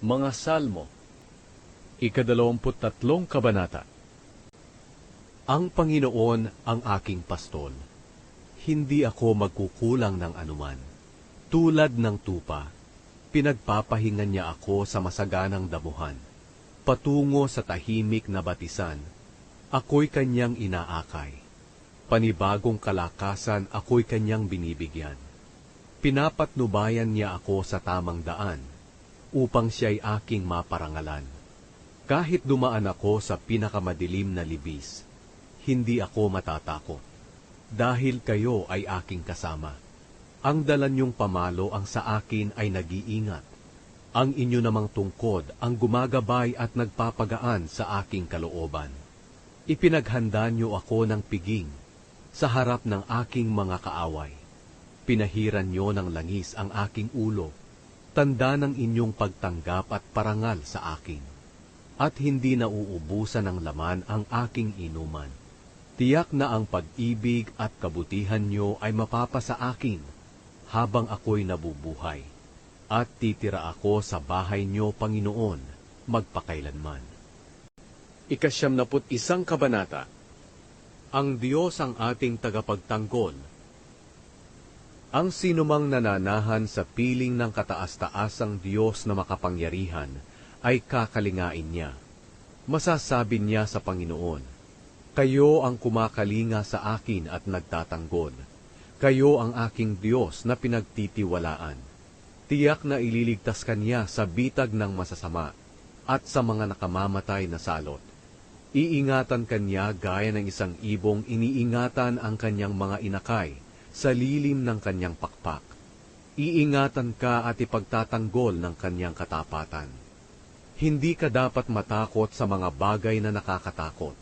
Mga Salmo, ikadalawamput tatlong kabanata. Ang Panginoon ang aking pastol. Hindi ako magkukulang ng anuman. Tulad ng tupa, pinagpapahingan niya ako sa masaganang damuhan. Patungo sa tahimik na batisan, ako'y kanyang inaakay. Panibagong kalakasan ako'y kanyang binibigyan. Pinapatnubayan niya ako sa tamang daan, upang siya'y aking maparangalan. Kahit dumaan ako sa pinakamadilim na libis, hindi ako matatakot. Dahil kayo ay aking kasama. Ang dala niyong pamalo ang sa akin ay nag-iingat. Ang inyo namang tungkod ang gumagabay at nagpapagaan sa aking kalooban. Ipinaghanda niyo ako ng piging sa harap ng aking mga kaaway. Pinahiran niyo ng langis ang aking ulo, tanda ng inyong pagtanggap at parangal sa akin. At hindi nauubusan ng laman ang aking inuman. Tiyak na ang pag-ibig at kabutihan niyo ay mapapasa akin habang ako'y nabubuhay. At titira ako sa bahay niyo, Panginoon, magpakailanman. Ikasyam naput isang kabanata. Ang Diyos ang ating tagapagtanggol. Ang sinumang nananahan sa piling ng kataas-taasang Diyos na makapangyarihan ay kakalingain niya. Masasabi niya sa Panginoon, Kayo ang kumakalinga sa akin at nagtatanggol. Kayo ang aking Diyos na pinagtitiwalaan. Tiyak na ililigtas kanya sa bitag ng masasama at sa mga nakamamatay na salot. Iingatan kanya gaya ng isang ibong iniingatan ang kanyang mga inakay sa lilim ng kanyang pakpak. Iingatan ka at ipagtatanggol ng kanyang katapatan. Hindi ka dapat matakot sa mga bagay na nakakatakot,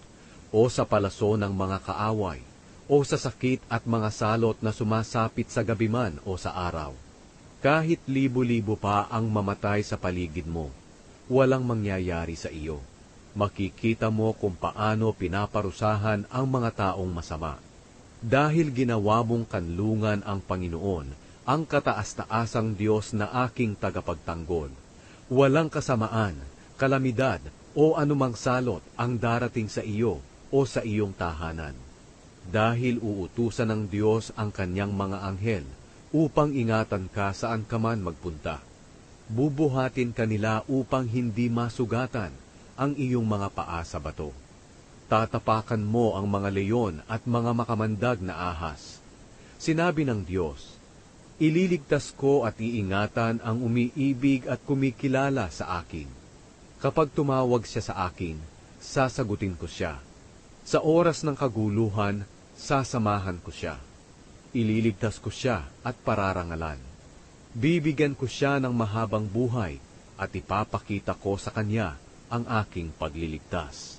o sa palaso ng mga kaaway, o sa sakit at mga salot na sumasapit sa gabi man o sa araw. Kahit libo-libo pa ang mamatay sa paligid mo, walang mangyayari sa iyo. Makikita mo kung paano pinaparusahan ang mga taong masama. Dahil ginawa mong kanlungan ang Panginoon, ang kataas-taasang Diyos na aking tagapagtanggol. Walang kasamaan, kalamidad, o anumang salot ang darating sa iyo o sa iyong tahanan. Dahil uutusan ng Diyos ang kanyang mga anghel upang ingatan ka saan ka man magpunta. Bubuhatin kanila upang hindi masugatan ang iyong mga paa sa bato. Tatapakan mo ang mga leyon at mga makamandag na ahas. Sinabi ng Diyos, Ililigtas ko at iingatan ang umiibig at kumikilala sa akin. Kapag tumawag siya sa akin, sasagutin ko siya. Sa oras ng kaguluhan, sasamahan ko siya. Ililigtas ko siya at pararangalan. Bibigyan ko siya ng mahabang buhay at ipapakita ko sa kanya ang aking pagliligtas.